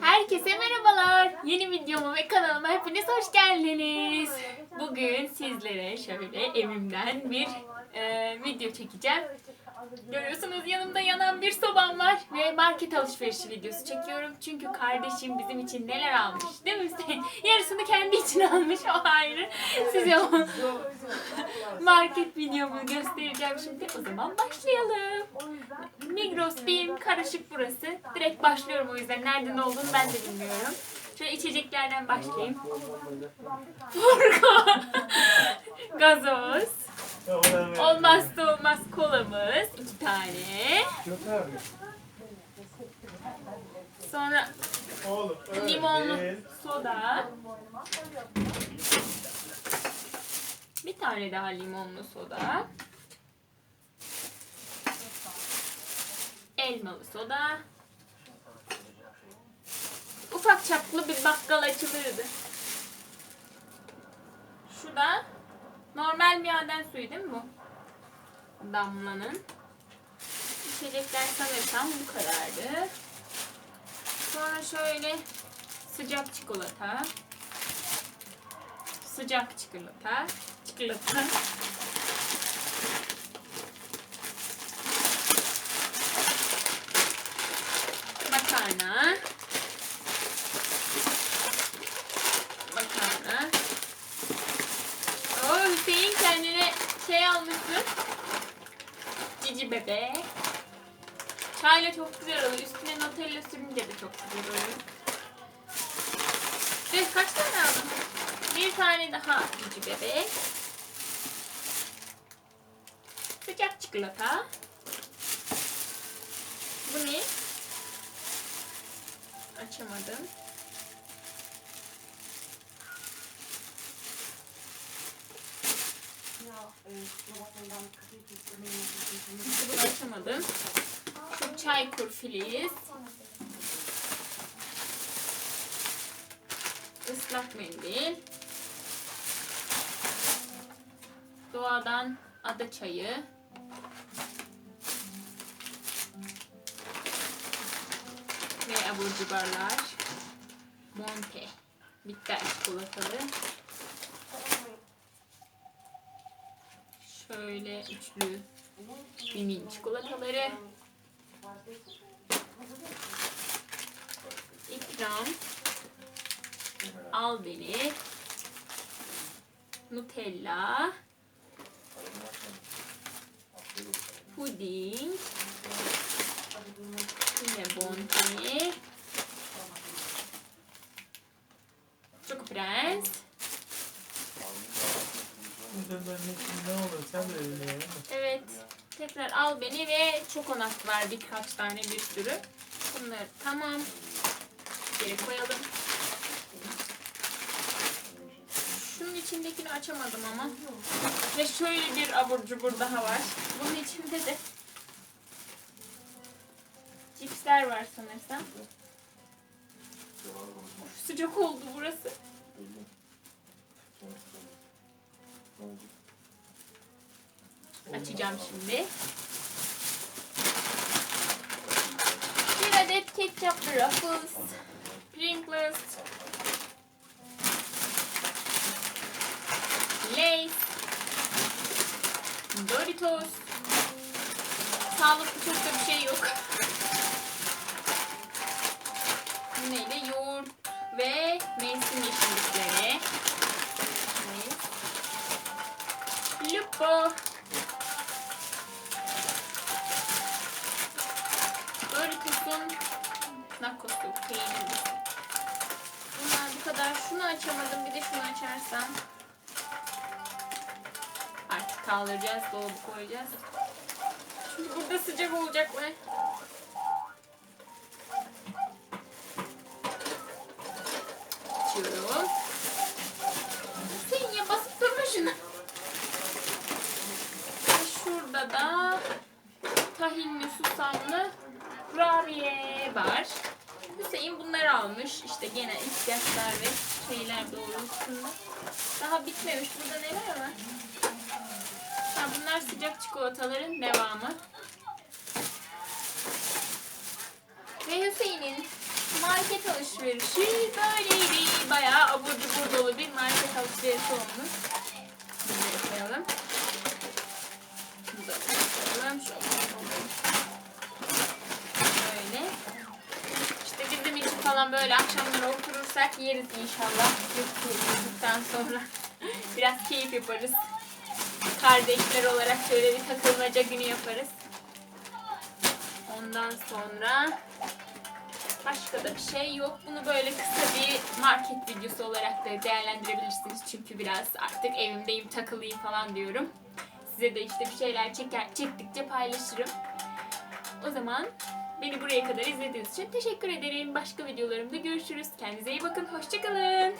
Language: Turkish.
Herkese merhabalar. Yeni videoma ve kanalıma hepiniz hoş geldiniz. Bugün sizlere şöyle evimden bir e, video çekeceğim. Görüyorsunuz yanımda bir sobam var ve market alışverişi videosu çekiyorum. Çünkü kardeşim bizim için neler almış değil mi Hüseyin? Yarısını kendi için almış o ayrı. Size o market videomu göstereceğim şimdi. O zaman başlayalım. Migros BİM karışık burası. Direkt başlıyorum o yüzden nerede ne olduğunu ben de bilmiyorum. Şöyle içeceklerden başlayayım. Furkan. Gazoz. Olmazsa olmaz kolamız. iki tane. Sonra limonlu soda. Bir tane daha limonlu soda. Elmalı soda. Ufak çaplı bir bakkal açılırdı. Şu normal maden suyu değil mi bu? Damlanın. İçecekler sanırsam bu kadardı. Sonra şöyle sıcak çikolata. Sıcak çikolata. Çikolata. Makarna. Şey almışsın. Cici bebe. Çayla çok güzel oluyor. Üstüne Nutella sürünce de çok güzel oluyor. Ve kaç tane aldın? Bir tane daha cici bebek. Sıcak çikolata. Bu ne? Açamadım. Bunu açamadım. Şu çaykur filiz. Islak mendil. Doğadan ada çayı. Ve abur cubarlar. Monte. Bitter çikolatalı. Şöyle üçlü mini çikolataları. İkram. Al beni. Nutella. Puding. Yine Bounty. Choco Prens. Evet. Tekrar al beni ve çokonat var birkaç tane bir sürü. Bunları tamam. Geri koyalım. Şunun içindekini açamadım ama. Ve şöyle bir abur cubur daha var. Bunun içinde de cipsler var sanırsam. Sıcak oldu burası. Açacağım şimdi. Bir adet ketçap Ruffles. Pringles. Lay's. Doritos. Sağlıklı çok da bir şey yok. Bu Doritos'un nakosu, peynirlisi. Bunlar bu kadar. Şunu açamadım. Bir de şunu açarsam. Artık kaldıracağız. Dolabı koyacağız. Çünkü burada sıcak olacak mı? Açıyorum. Sen ya basıp durma. Ve şurada da tahinli susamlı kurabiye var. Hüseyin bunları almış. İşte gene ihtiyaçlar ve şeyler doğrultusunda. Daha bitmemiş. Burada neler var? Ha, bunlar sıcak çikolataların devamı. Ve Hüseyin'in market alışverişi böyleydi. Bayağı abur cubur dolu bir market alışverişi olmuş. Bunları koyalım. Da koyalım. Şöyle koyalım. Böyle. İşte falan böyle akşamları oturursak yeriz inşallah. Yuttuktan sonra biraz keyif yaparız. Kardeşler olarak şöyle bir takılmaca günü yaparız. Ondan sonra başka da bir şey yok. Bunu böyle kısa bir market videosu olarak da değerlendirebilirsiniz. Çünkü biraz artık evimdeyim, takılayım falan diyorum. Size de işte bir şeyler çeker, çektikçe paylaşırım. O zaman beni buraya kadar izlediğiniz için teşekkür ederim. Başka videolarımda görüşürüz. Kendinize iyi bakın. Hoşçakalın.